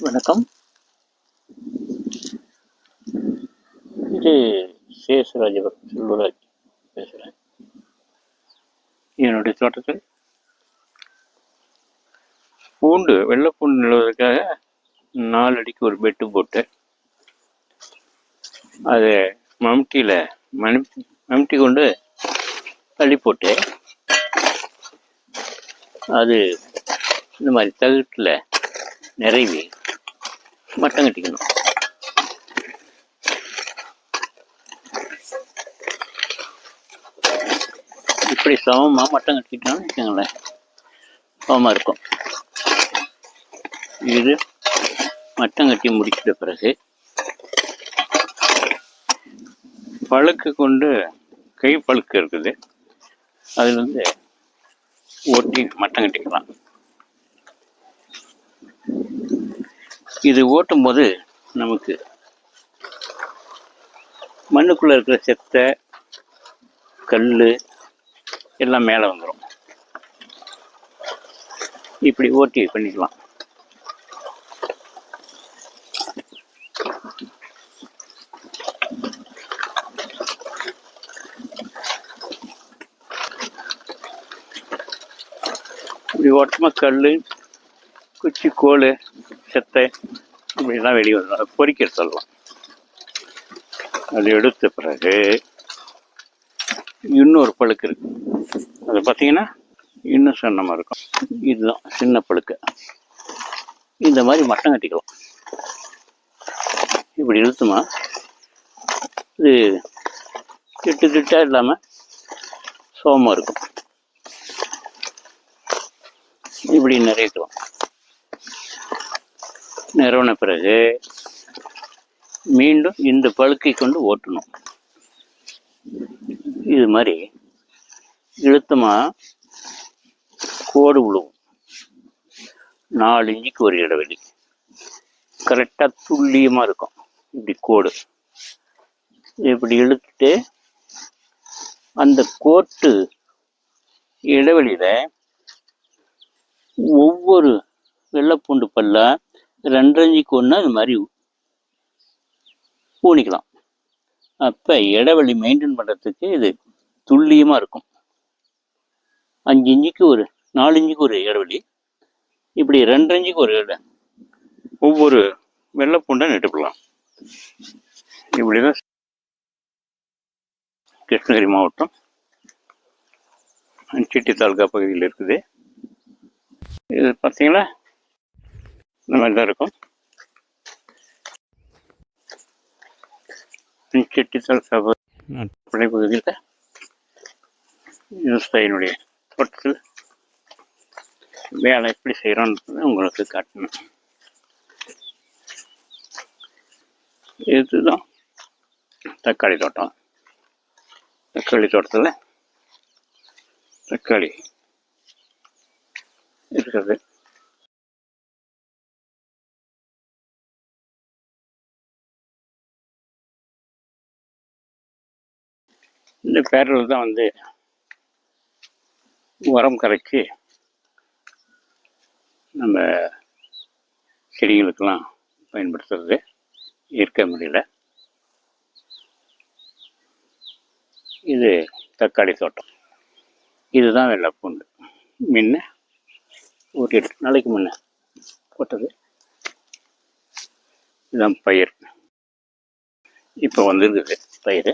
வணக்கம். இது சேஷராஜபுரம் செல்வராஜ் பேசுகிறேன் என்னுடைய தோட்டத்தில்? பூண்டு வெள்ளை பூண்டு நிலவதற்காக நாலு அடிக்கு ஒரு பெட்டு போட்டு அதை மம்டியில் மணி மம்டி கொண்டு தள்ளி போட்டு அது இந்த மாதிரி தகுட்டில் நிறைவி மட்டம் கட்டிக்கணும். இப்படி சமமாக மட்டம் கட்டிக்கிட்டோம்னு வச்சுக்கோங்களேன். சமமாக இருக்கும். இது மட்டம் கட்டி முடிச்சிட்ட பிறகு பழுக்கு கொண்டு கை பழுக்கு இருக்குது. அதுல இருந்து ஒட்டி மட்டம் கட்டிக்கலாம். இது ஓட்டும் போது நமக்கு மண்ணுக்குள்ளே இருக்கிற செத்தை கல் எல்லாம் மேலே வந்துடும் இப்படி ஓட்டி பண்ணிக்கலாம். இப்படி ஓட்டமாக கல் குச்சி கோல் செத்தை இப்படிலாம் வெளியே வந்துடும் பொறிக்க சொல்லலாம் அது எடுத்த பிறகு இன்னொரு பழுக்கு இருக்கு. அது பார்த்தீங்கன்னா இன்னும் சின்னமாக இருக்கும். இதுதான் சின்ன பழுக்கு. இந்த மாதிரி மட்டம் கட்டிக்கலாம். இப்படி இழுத்துமா இது திட்டு திட்டா இல்லாமல் சோமம் இருக்கும். இப்படி நிறையக்கலாம் நிறுவன பிறகு மீண்டும் இந்த பழுக்கை கொண்டு ஓட்டணும். இது மாதிரி இழுத்தமாக கோடு விழுவும் நாலு இஞ்சிக்கு ஒரு இடைவெளி கரெக்டாக துல்லியமாக இருக்கும் இப்படி கோடு. இப்படி இழுத்துட்டு அந்த கோட்டு இடைவெளியில் ஒவ்வொரு வெள்ளைப்பூண்டு பல்ல ரெண்டரைஞ்சிக்கு ஒன்று அது மாதிரி ஊனிக்கலாம். அப்போ இடைவெளி மெயின்டைன் பண்ணுறதுக்கு இது துல்லியமாக இருக்கும். அஞ்சு இஞ்சிக்கு ஒரு நாலு இஞ்சிக்கு ஒரு இடைவெளி. இப்படி ரெண்டரைஞ்சிக்கு ஒரு இட ஒவ்வொரு வெள்ளைப்பூண்டை நட்டுக்கலாம். இப்படி தான் கிருஷ்ணகிரி மாவட்டம் சிட்டி தாலுகா பகுதியில் இருக்குது. இது பார்த்தீங்களா இந்த மாதிரி தான் இருக்கும். தாலுகா பகுதி பகுதியில் விவசாயினுடைய தோட்டத்தில் வேலை எப்படி செய்கிறோன்றது உங்களுக்கு காட்டணும். இதுதான் தக்காளி தோட்டம். தக்காளி தோட்டத்தில் தக்காளி இருக்கிறது இந்த பேரல் தான் வந்து உரம் கரைச்சி நம்ம செடிகளுக்கெல்லாம் பயன்படுத்துறது இயற்கை முறையில். இது தக்காளி தோட்டம். இதுதான் வெள்ளைப்பூண்டு. முன்ன ஒரு எட்டு நாளைக்கு முன்ன போட்டது. இதுதான் பயிர். இப்போ வந்துருக்குது பயிர்.